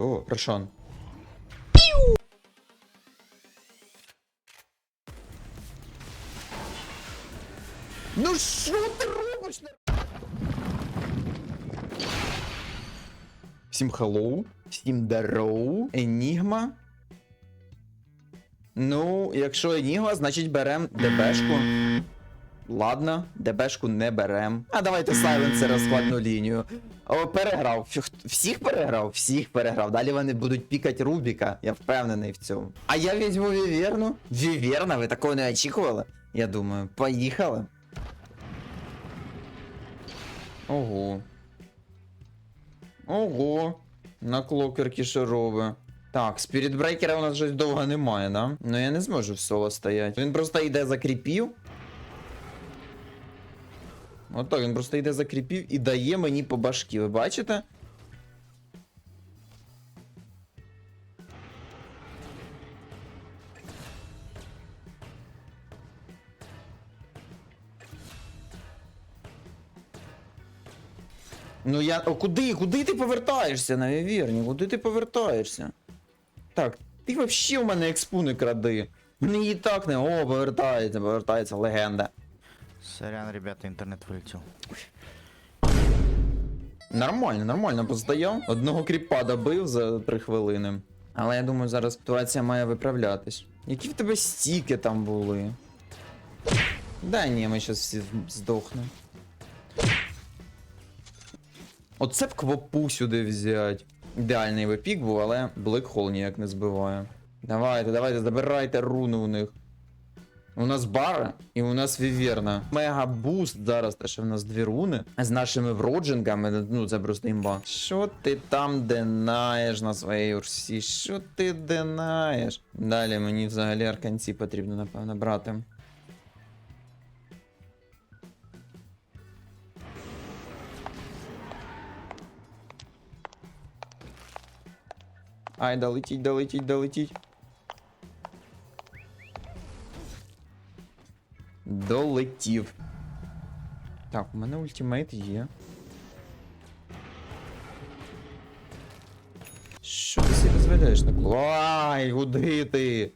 О, Рошан. Ну що ти робиш? Всім хеллоу, всім дароу, Енігма. Ну, якщо Енігма, значить берем ДБшку. Ладно, ДБшку не берем. А давайте сайленсера складну лінію. О, переграв. Всіх переграв? Всіх переграв. Далі вони будуть пікати Рубіка. Я впевнений в цьому. А я візьму Віверну. Віверна, ви такого не очікували? Я думаю, поїхали. Ого. Ого. На клокерки шарове. Так, спірітбрейкера у нас щось довго немає, да? Ну я не зможу в соло стояти. Він просто йде за кріпів. Отак, він просто йде за кріпів і дає мені по башки, ви бачите? Ну я. О, куди? Куди ти повертаєшся на вірні? Куди ти повертаєшся? Так, ти вообще у мене експу не кради. Мені і так не. О, повертається, повертається легенда. Сорян, ребята, интернет вылетел. Нормально, нормально постояв. Одного кріпа добив за 3 хвилини. Але я думаю, зараз ситуація має виправлятись. Які в тебе стіки там були? Да ні, ми щас всі здохнемо. Оце б квопу сюди взять. Ідеальний випік був, але Блекхол ніяк не збиває. Давайте, давайте, забирайте руну у них. У нас бара і у нас віверна. Мега буст зараз, те, що в нас дві руни. З нашими вродженками, ну це просто імба. Що ти там динаєш на своїй урсі? Що ти динаєш? Далі мені взагалі арканці потрібно, напевно, брати. Ай, долетіть, долетіть, долетіть. Долетів. Так, у мене ультимейт є. Що ти себе зведеш? Ай, куди ти?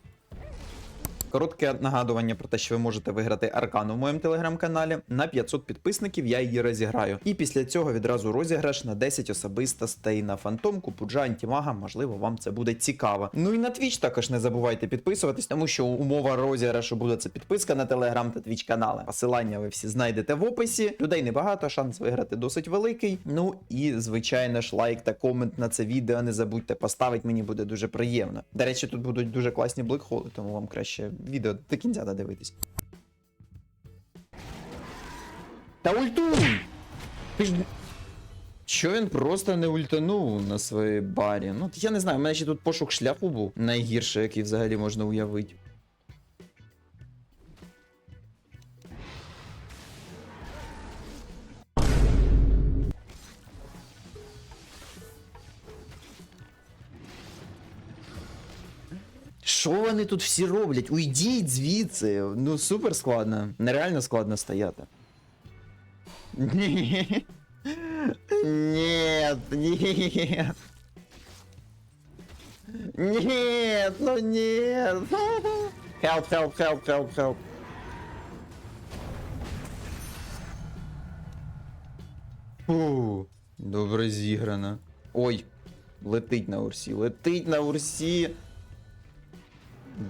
Коротке нагадування про те, що ви можете виграти аркану в моєму телеграм-каналі. На 500 підписників я її розіграю. І після цього відразу розіграш на 10 особистостей на фантомку, пуджа, антімага. Можливо, вам це буде цікаво. Ну і на Twitch також не забувайте підписуватись, тому що умова розіграшу буде це підписка на телеграм та Twitch канали. Посилання ви всі знайдете в описі. Людей небагато, шанс виграти досить великий. Ну і звичайно ж лайк та комент на це відео. Не забудьте поставити, мені буде дуже приємно. До речі, тут будуть дуже класні блекхоли, тому вам краще відео до кінця додивитись. Та ультуй! Ти ж. Що він просто не ультанув на своїй барі? Ну, я не знаю, у мене ще тут пошук шляху був найгірше, який взагалі можна уявити. Що вони тут всі роблять? Уйдіть звідси. Ну, супер складно. Нереально складно стояти. Ні. Нет, нет. Нет, ну нет. Help, help, help, help, help. Фу, добре зіграно. Ой, летить на урсі, летить на урсі.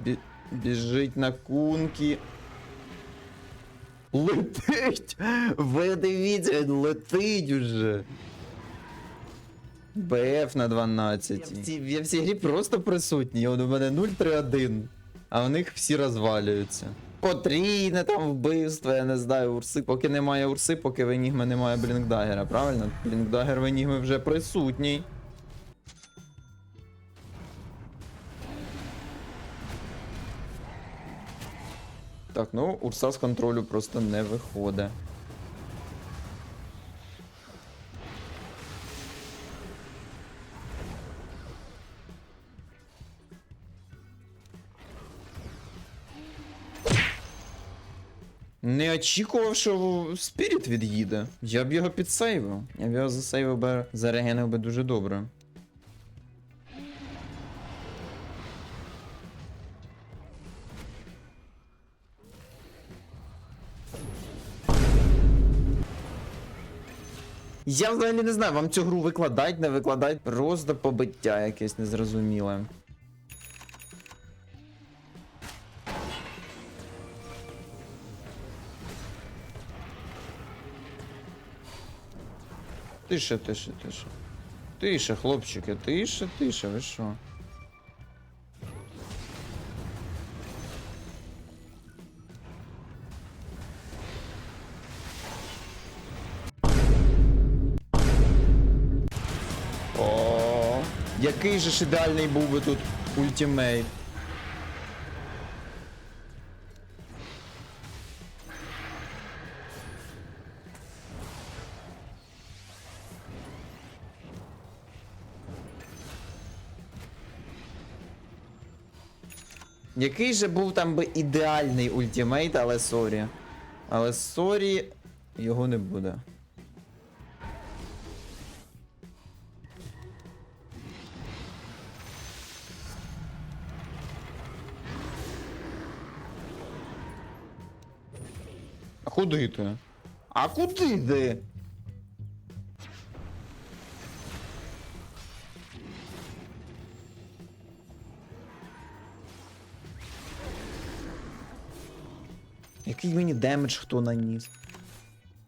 Бі... Біжить на кунки. Летить! Ви дивіться, летить уже. БФ на 12. Я в, цій, я в цій грі просто присутній. У мене 0-3-1. А у них всі розвалюються. Потрійне там вбивство, я не знаю, урси. Поки немає урси, поки в Енігми немає Блінкдагера, правильно? Блінкдагер в Енігми вже присутній. Так, ну, урса з контролю просто не виходить. Не очікував, що Спіріт від'їде. Я б його підсейвив. Я б його засейвив би, зарегенив би дуже добре. Я взагалі не знаю, вам цю гру викладать, не викладать. Просто побиття якесь незрозуміле. Тише, тише, тише. Тише, хлопчики, тише, тише, ви що? Який же ж ідеальний був би тут ультимейт. Який же був там би ідеальний ультимейт, але сорі. Але сорі, його не буде. Куди ти? А куди ти? Який мені демедж хто наніс?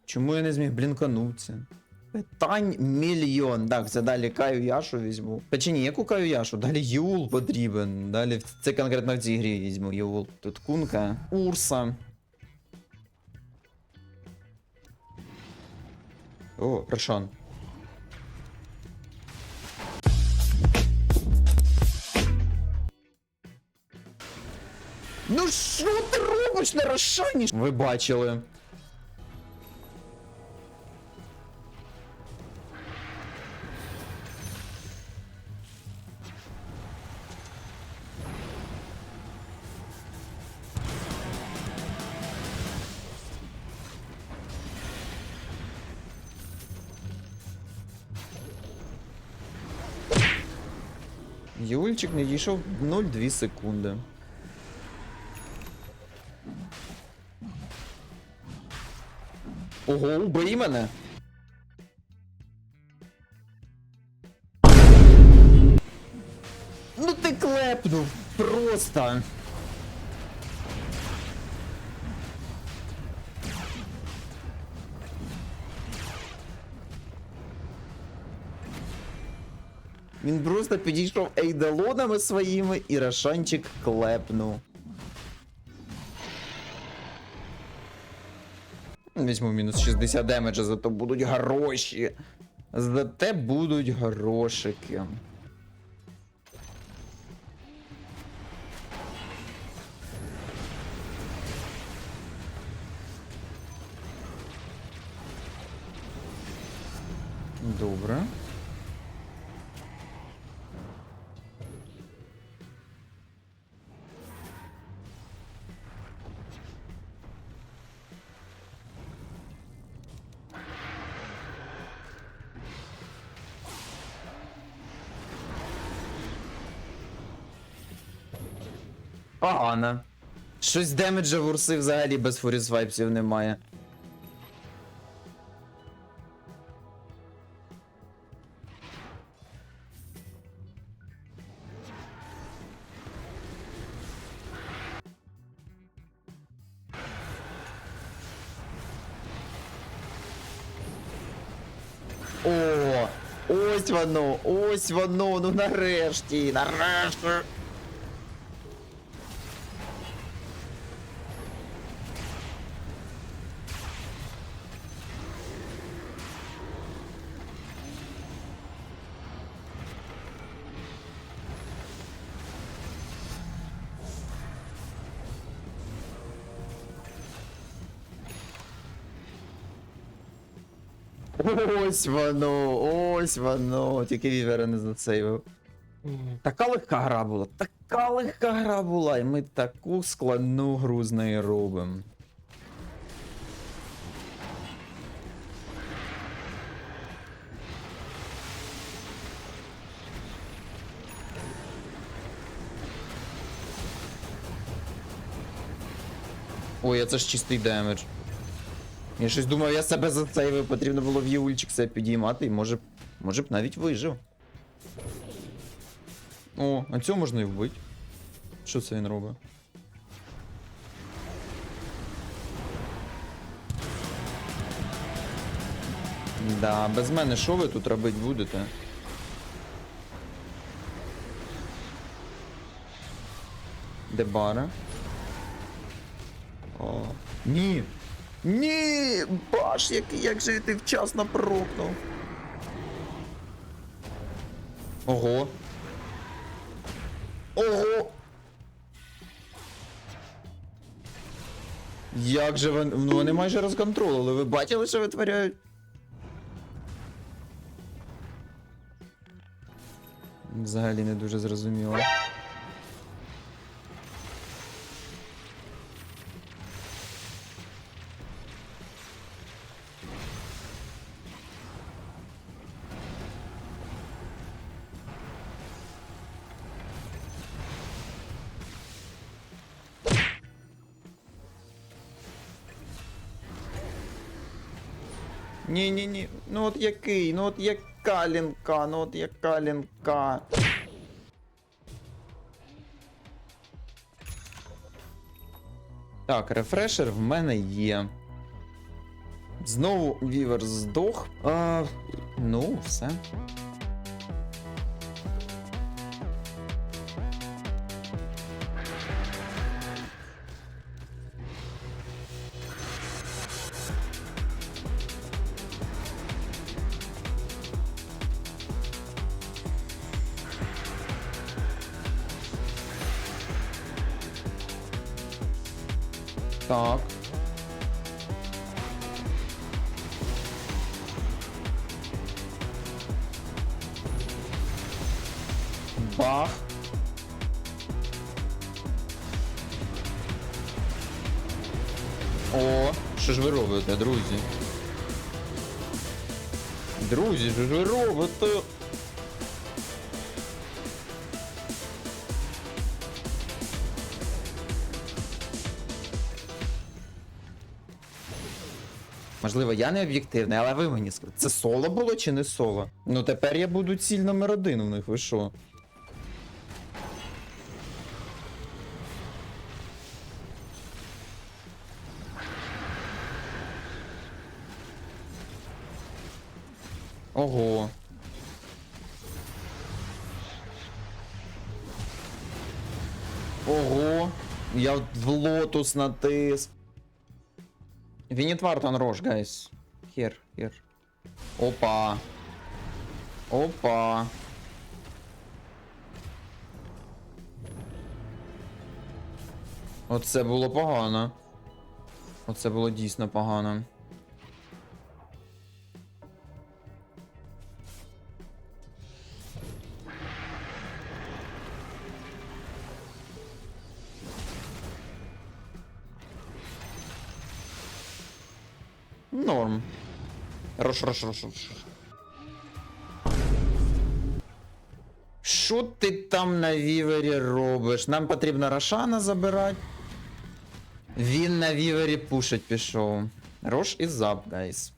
Чому я не зміг блінканутися? Питань мільйон. Так, це далі Каю Яшу візьму. Хоча ні, яку Каю Яшу? Далі Юл потрібен. Далі це конкретно в цій грі візьму Юл. Тут Кунка, Урса. О, Рошан. Ну що ти робиш на Рошані? Ви бачили. Юльчик не дійшов 0,2 секунди. Ого, убий мене. Ну ти клепнув просто. Він просто підійшов ейдалонами своїми і Рошанчик клепнув. Візьму мінус 60 демеджа, зато будуть гроші. Зате будуть грошики. Добре. Погано. Щось демеджа в урси взагалі без фуріс вайпсів немає. О, ось воно, ось воно, ну нарешті, нарешті. Ось воно, ось воно. Тільки вівера не зацейвив. Така легка гра була, така легка гра була, і ми таку складну гру з нею робимо. Ой, а це ж чистий демедж. Я щось думав, я себе зацейвив, потрібно було в Юльчик себе підіймати і може, б- може б навіть вижив. О, а цього можна і вбити. Що це він робить? Да, без мене що ви тут робити будете? Де бара? О. Ні! Ні! Баш, як, як же ти вчасно прокнув. Ого. Ого! Як же вони. Ну вони майже розконтролили. Ви бачили, що витворяють? Взагалі не дуже зрозуміло. Ні, ні, ні. Ну от який? Ну от яка лінка? Ну от яка лінка? Так, рефрешер в мене є. Знову вівер здох. А, ну, все. Так. Бах. О, що ж ви робите, друзі? Друзі, що ж ви робите? Можливо, я не об'єктивний, але ви мені скажете, це соло було чи не соло? Ну тепер я буду ціль номер один у них, ви що? Ого. Ого. Я в лотус натис. Винит Вартон рож, гайс. Here, here. Опа. Опа. Оце було погано. Оце було дійсно погано. Рош, хорош, хорош, рош. Що ти там на вівері робиш? Нам потрібно Рошана забирати. Він на вівері пушить пішов. Рош і зап, гайс.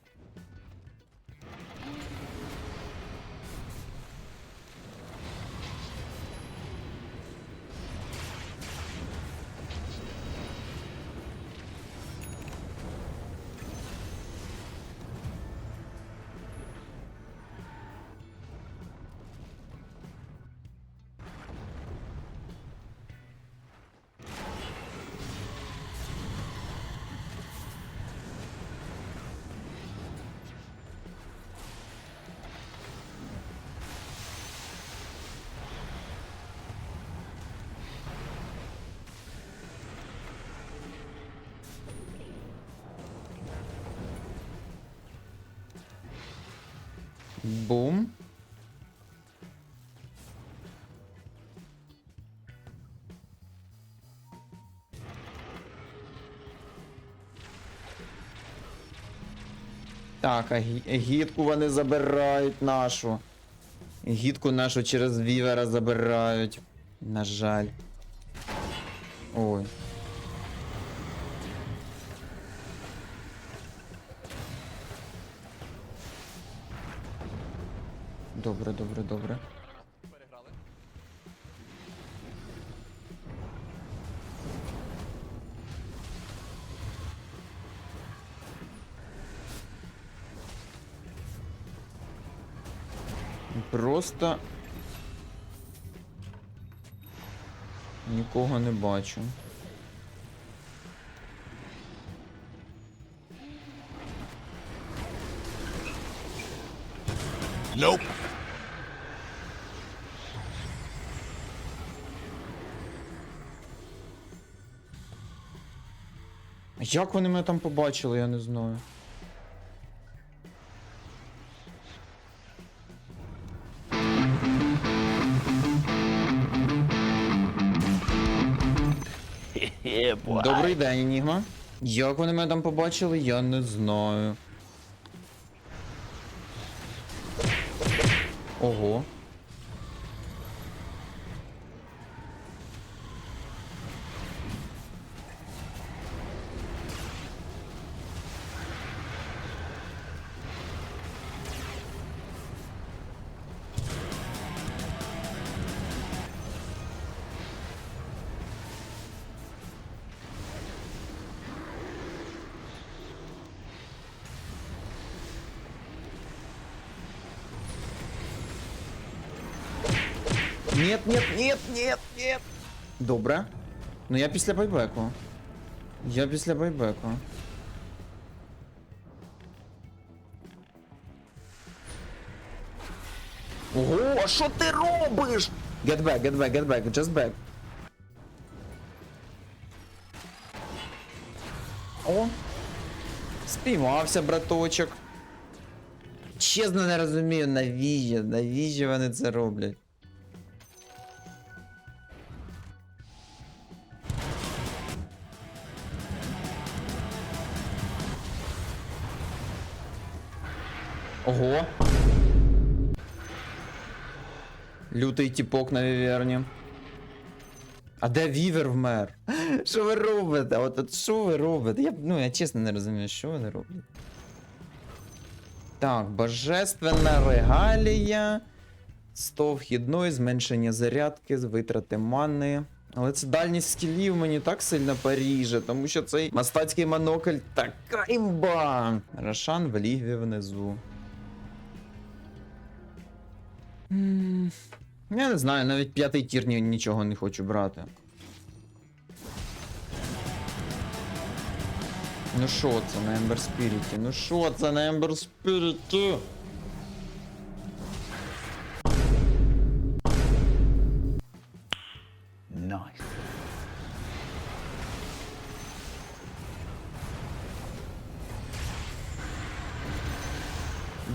Бум. Так, а гі- гідку вони забирають нашу. Гідку нашу через вівера забирають. На жаль. Ой. Добре, добре, добре. Просто. Нікого не бачу. Nope. Як вони мене там побачили, я не знаю. Добрий день, Енігма. Як вони мене там побачили, я не знаю. Ого. Нет, нет, нет, нет, нет. Добре. Ну я після байбеку. Я після байбеку. Ого, а що ти робиш? Get back, get back, get back, just back. О! Спіймався, браточок. Чесно не розумію, навіщо, навіщо вони це роблять. Ого. Лютий тіпок на віверні. А де вівер вмер? Що ви робите? От, от що ви робите? Я, ну, я чесно не розумію, що вони роблять. Так, божественна регалія. 100 вхідної, зменшення зарядки, витрати мани. Але це дальність скілів мені так сильно поріже, тому що цей мастацький монокль така імба. Рошан в лігві внизу. М, Я не знаю, навіть п'ятий тір ні- нічого не хочу брати. Ну що це на Ember Spirit? Ну що це на Ember Spirit? Nice.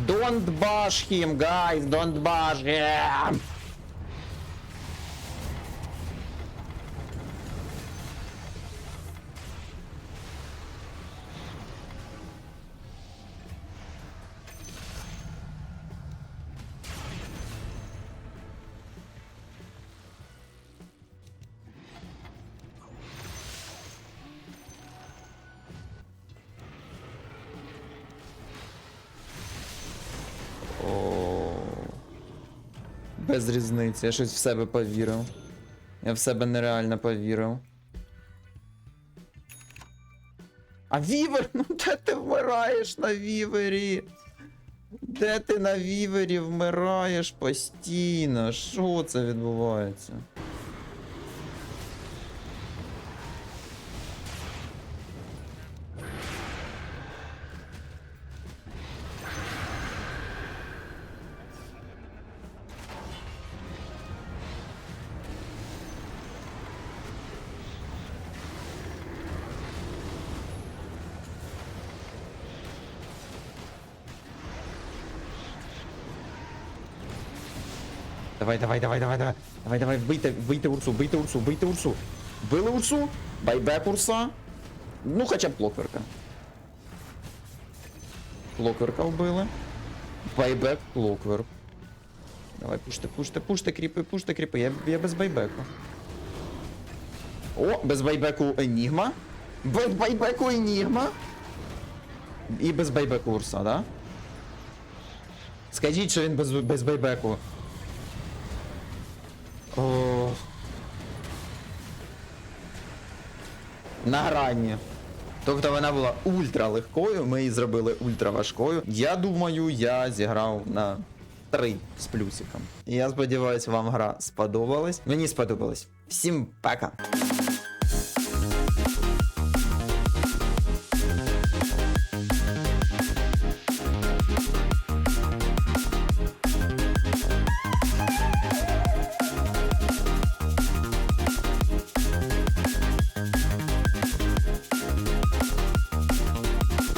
Don't bash him, guys, don't bash him! Без різниці, я щось в себе повірив. Я в себе нереально повірив. А вівер? Ну де ти вмираєш на вівері? Де ти на вівері вмираєш постійно? Що це відбувається? Давай, давай, давай, давай, давай. Давай, давай, вбийте, вбийте урсу, вбийте урсу, вбийте урсу. Вбили урсу? Байбек урса? Ну, хоча б клокверка. Клокверка вбили. Байбек, клокверк. Давай, пуште, пуште, пуште, кріпи, пуште, кріпи. Я, я без байбеку. О, без байбеку Енігма. Без байбеку Енігма. І без байбеку Урса, да? Скажіть, що він без, без бейбеку. На грані. Тобто вона була ультра легкою, ми її зробили ультра важкою. Я думаю, я зіграв на 3 з плюсиком. Я сподіваюся, вам гра сподобалась. Мені сподобалось. Всім пока!